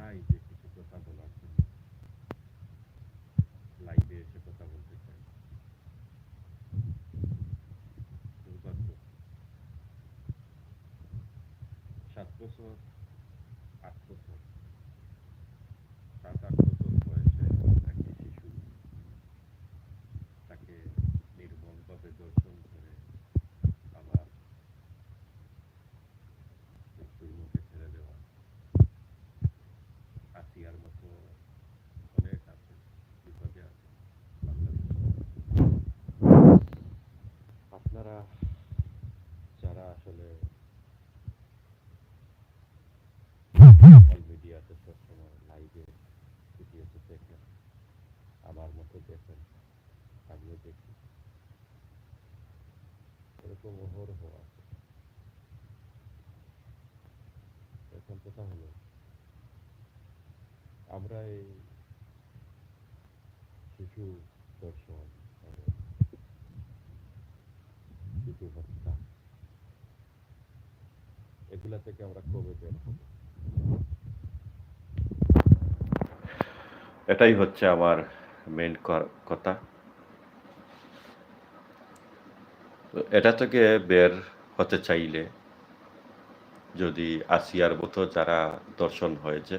নাই যে কিছু কথা বলার জন্য। লাইভে এসে কথা বলতে যারা আসলে মিডিয়াতে সবসময় লাইভে ভিডিওতে দেখেন। আমার মতো দেখেন, আমিও দেখি। এরকম অহরহ আছে। এখন কথা হলো, আমরা এই শিশু দর্শন এবং শিশু হত্যা এগুলা থেকে আমরা কবে বের এটাই হচ্ছে আমার মেন কথা। এটা থেকে বের হতে চাইলে যদি আসিয়ার মতো যারা দর্শন হয়েছে,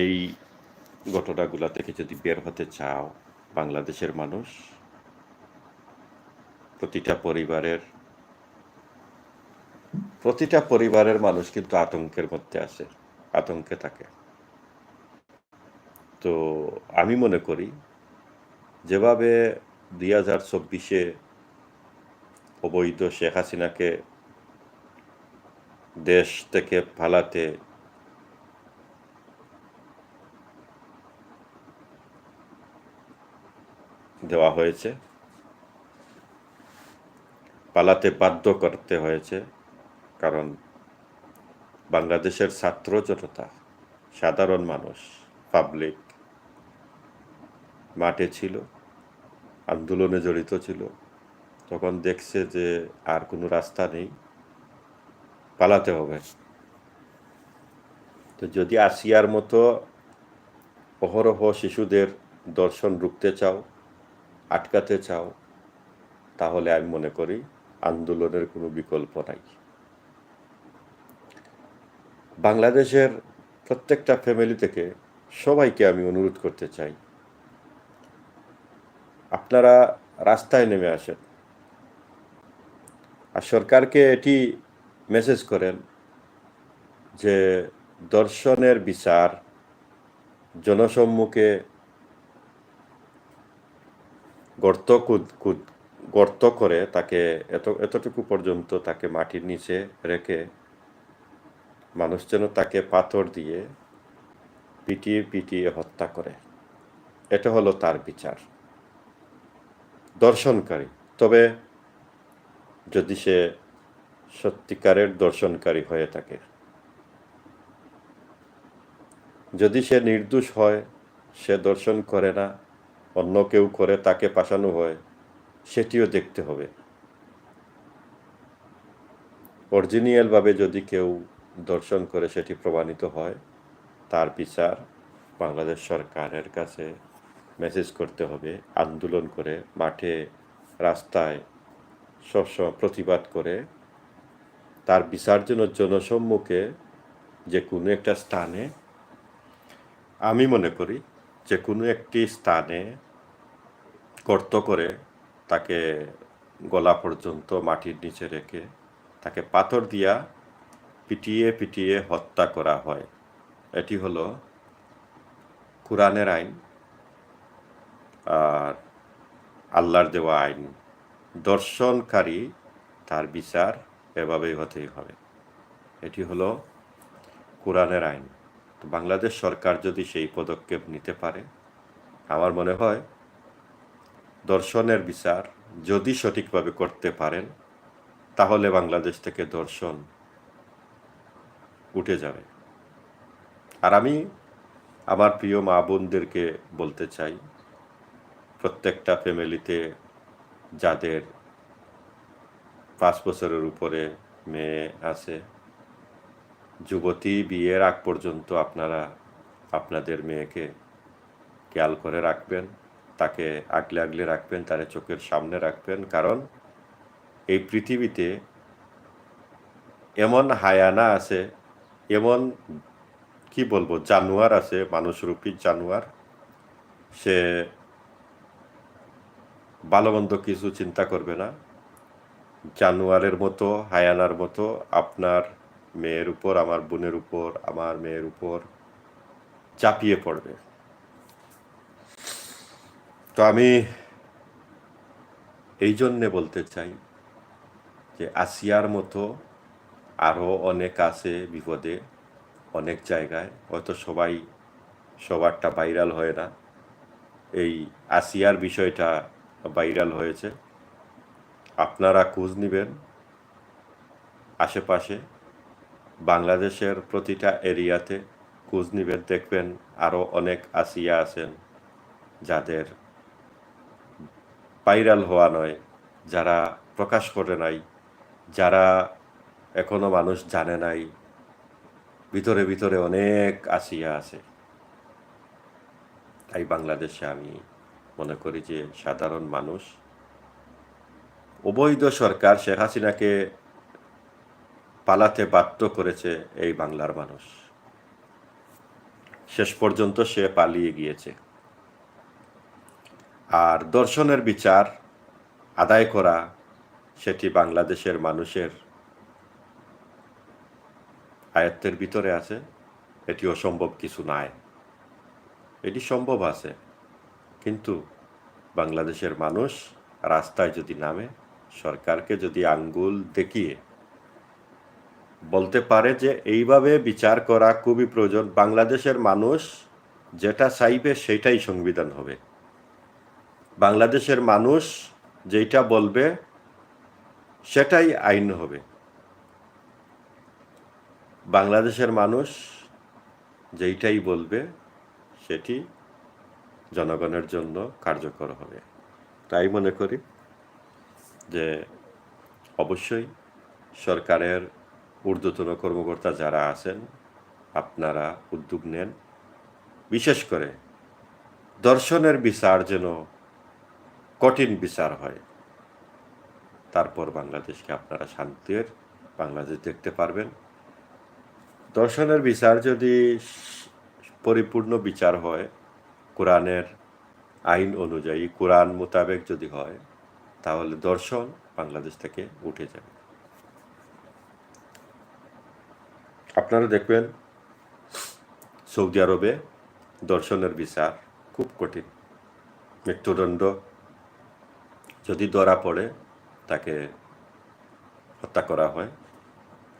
এই ঘটনাগুলা থেকে যদি বের হতে চাও বাংলাদেশের মানুষ, প্রতিটা পরিবারের প্রতিটা পরিবারের মানুষ কিন্তু আতঙ্কের মধ্যে আছে, আতঙ্কে থাকে। তো আমি মনে করি, যেভাবে দুই হাজার চব্বিশে অবৈধ শেখ হাসিনাকে দেশ থেকে পালাতে দেওয়া হয়েছে, পালাতে বাধ্য করতে হয়েছে কারণ বাংলাদেশের ছাত্র জনতা, সাধারণ মানুষ পাবলিক মাঠে ছিল, আন্দোলনে জড়িত ছিল। তখন দেখছে যে আর কোনো রাস্তা নেই, পালাতে হবে। তো যদি আসিয়ার মতো অহরহ শিশুদের দর্শন রুখতে চাও, আটকাতে চাও, তাহলে আমি মনে করি আন্দোলনের কোনো বিকল্প নাই। বাংলাদেশের প্রত্যেকটা ফ্যামিলি থেকে সবাইকে আমি অনুরোধ করতে চাই। আপনারা রাস্তায় নেমে আসেন। আর সরকারকে এটি মেসেজ করেন যে দর্শনের বিচার, জনসম্মুখে গর্ত কুদ কুদ, গর্ত করে তাকে এত, এতটুকু পর্যন্ত তাকে মাটির নিচে রেখে মানুষ যেন তাকে পাথর দিয়ে পিটিয়ে পিটিয়ে হত্যা করে। এটা হলো তার বিচার। দর্শনকারী। তবে যদি সে সত্যিকারের দর্শনকারী হয়ে থাকে, যদি সে নির্দোষ হয়, সে দর্শন করে না, অন্য কেউ করে তাকে পাঠানো হয়, সেটিও দেখতে হবে। অরিজিনিয়ালভাবে যদি কেউ দর্শন করে সেটি প্রমাণিত হয়। তার বিচার বাংলাদেশ সরকারের কাছে মেসেজ করতে হবে, আন্দোলন করে, মাঠে, রাস্তায় সবসময় প্রতিবাদ করে। তার বিচার জন্য জনসম্মুখে যে কোনো একটা স্থানে, আমি মনে করি যে কোনো একটি স্থানে গর্ত করে তাকে গলা পর্যন্ত মাটির নিচে রেখে তাকে পাথর দিয়া পিটিয়ে পিটিয়ে হত্যা করা হয়। এটি হলো কোরআনের আইন আর আল্লাহর দেওয়া আইন। দর্শনকারী তার বিচার এভাবেই হতেই হবে। এটি হলো কোরআনের আইন। তো বাংলাদেশ সরকার যদি সেই পদক্ষেপ নিতে পারে, আমার মনে হয় দর্শনের বিচার যদি সঠিকভাবে করতে পারেন, তাহলে বাংলাদেশ থেকে দর্শন উঠে যাবে। আর আমি আমার প্রিয় মা বোনদেরকে বলতে চাই, প্রত্যেকটা ফ্যামিলিতে যাদের পাঁচ বছরের উপরে মেয়ে আছে, যুবতী বিয়ের আগ পর্যন্ত আপনারা আপনাদের মেয়েকে খেয়াল করে রাখবেন, তাকে আগলে আগলে রাখবেন, তার চোখের সামনে রাখবেন, কারণ এই পৃথিবীতে এমন হায়ানা আছে এমন, কি বলব, জানোয়ার আছে, মানুষরূপী জানোয়ার। সে ভালো মন্দ কিছু চিন্তা করবে না। জানোয়ারের মতো, হায়ানার মতো, আপনার মেয়ের উপর, আমার বোনের উপর, আমার মেয়ের উপর চাপিয়ে পড়বে। তো আমি এই জন্যে বলতে চাই যে আসিয়ার মতো আরও অনেক আছে বিপদে, অনেক জায়গায়। হয়তো সবাই, সবারটা ভাইরাল হয় না। এই আসিয়ার বিষয়টা ভাইরাল হয়েছে। আপনারা খোঁজ নেবেন আশেপাশে। বাংলাদেশের প্রতিটা এরিয়াতে খোঁজ নেবেন, দেখবেন আরও অনেক আসিয়া আছেন যাদের ভাইরাল হওয়া নয়, যারা প্রকাশ করে নাই, যারা এখনও মানুষ জানে নাই। ভিতরে ভিতরে অনেক আসিয়া আছে। তাই বাংলাদেশে আমি মনে করি যে সাধারণ মানুষ, অবৈধ সরকার শেখ হাসিনাকে পালাতে বাধ্য করেছে এই বাংলার মানুষ। শেষ পর্যন্ত সে পালিয়ে গিয়েছে। আর দর্শনের বিচার আদায় করা সেটি বাংলাদেশের মানুষের আয়ত্তের ভিতরে আছে, এটি অসম্ভব কিছু নাই। এটি সম্ভব আছে, কিন্তু বাংলাদেশের মানুষ রাস্তায় যদি নামে, সরকারকে যদি আঙ্গুল দেখিয়ে বলতে পারে যে এইভাবে বিচার করা খুবই প্রয়োজন, বাংলাদেশের মানুষ যেটা চাইবে সেটাই সংবিধান হবে। বাংলাদেশের মানুষ যেটা বলবে, সেটাই আইন হবে। বাংলাদেশের মানুষ যেইটাই বলবে, সেটি জনগণের জন্য কার্যকর হবে। তাই মনে করি যে অবশ্যই সরকারের ঊর্ধ্বতন কর্মকর্তা যারা আছেন, আপনারা উদ্যোগ নেন। বিশেষ করে দর্শনের বিচার যেন কঠিন বিচার হয়, তারপর বাংলাদেশকে আপনারা শান্তির বাংলাদেশ দেখতে পারবেন। দর্শনের বিচার যদি পরিপূর্ণ বিচার হয়, কোরআনের আইন অনুযায়ী, কোরআন মোতাবেক যদি হয়, তাহলে দর্শন বাংলাদেশ থেকে উঠে যাবে। আপনারা দেখবেন সৌদি আরবে দর্শনের বিচার খুব কঠিন। মৃত্যুদণ্ড যদি ধরা পড়ে, তাকে হত্যা করা হয়,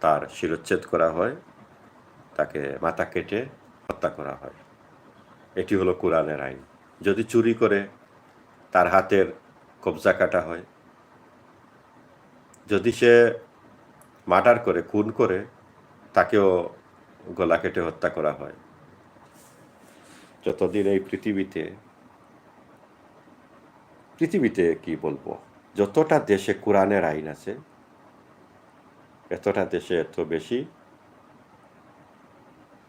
তার শিরচ্ছেদ করা হয় তাকে মাথা কেটে হত্যা করা হয়। এটি হলো কোরআনের আইন। যদি চুরি করে, তার হাতের কবজা কাটা হয়। যদি সে মার্ডার করে, খুন করে, তাকেও গলা কেটে হত্যা করা হয়। যতদিন এই পৃথিবীতে পৃথিবীতে কি বলব? যতটা দেশে কোরআনের আইন আছে, এতটা দেশে এত বেশি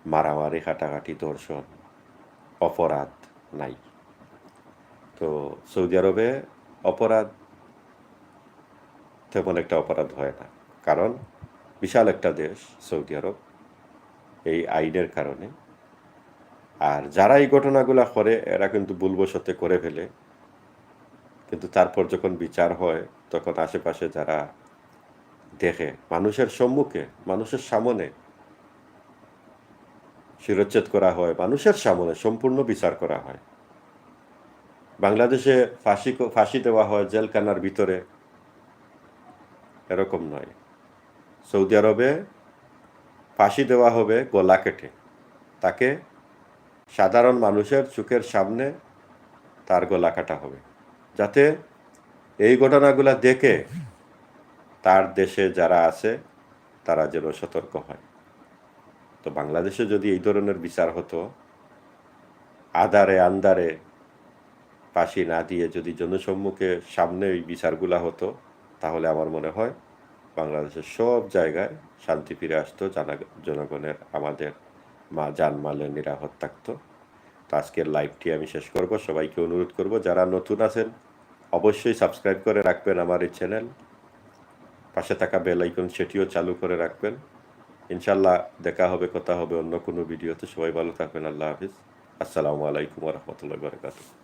মারামারি হাঁটাঘাটি ধর্ষণ, অপরাধ নাই। তো সৌদি আরবে অপরাধ তেমন একটা অপরাধ হয় না। কারণ বিশাল একটা দেশ সৌদি আরব এই আইনের কারণে। আর যারা এই ঘটনাগুলো করে, এরা কিন্তু ভুলবশতে করে ফেলে। কিন্তু তারপর যখন বিচার হয়, তখন আশেপাশে যারা দেখে, মানুষের সম্মুখে, মানুষের সামনে শিরচ্ছেদ করা হয়, মানুষের সামনে সম্পূর্ণ বিচার করা হয়। বাংলাদেশে ফাঁসি ফাঁসি দেওয়া হয় জেলখানার ভিতরে। এরকম নয়। সৌদি আরবে ফাঁসি দেওয়া হবে গলা কেটে। তাকে সাধারণ মানুষের চোখের সামনে তার গলা কাটা হবে। যাতে এই ঘটনাগুলা দেখে তার দেশে যারা আছে, তারা যেন সতর্ক হয়। তো বাংলাদেশে যদি এই ধরনের বিচার হতো আদারে আন্দারে ফাঁসি না দিয়ে যদি জনসম্মুখে সামনে এই বিচারগুলা হতো, তাহলে আমার মনে হয় বাংলাদেশের সব জায়গায় শান্তি ফিরে আসতো, জানা, জনগণের আমাদের মা জানমালের নিরাপদ থাকতো। তো আজকের লাইভটি আমি শেষ করব। সবাইকে অনুরোধ করব, যারা নতুন আছেন, অবশ্যই সাবস্ক্রাইব করে রাখবেন আমার এই চ্যানেল। পাশে থাকা বেল আইকন সেটিও চালু করে রাখবেন। ইনশাল্লাহ দেখা হবে, কথা হবে অন্য কোনো ভিডিওতে। সবাই ভালো থাকবেন, আল্লাহ হাফিজ। আসসালামু আলাইকুম রহমতুল্লাহ বারকাতুহ।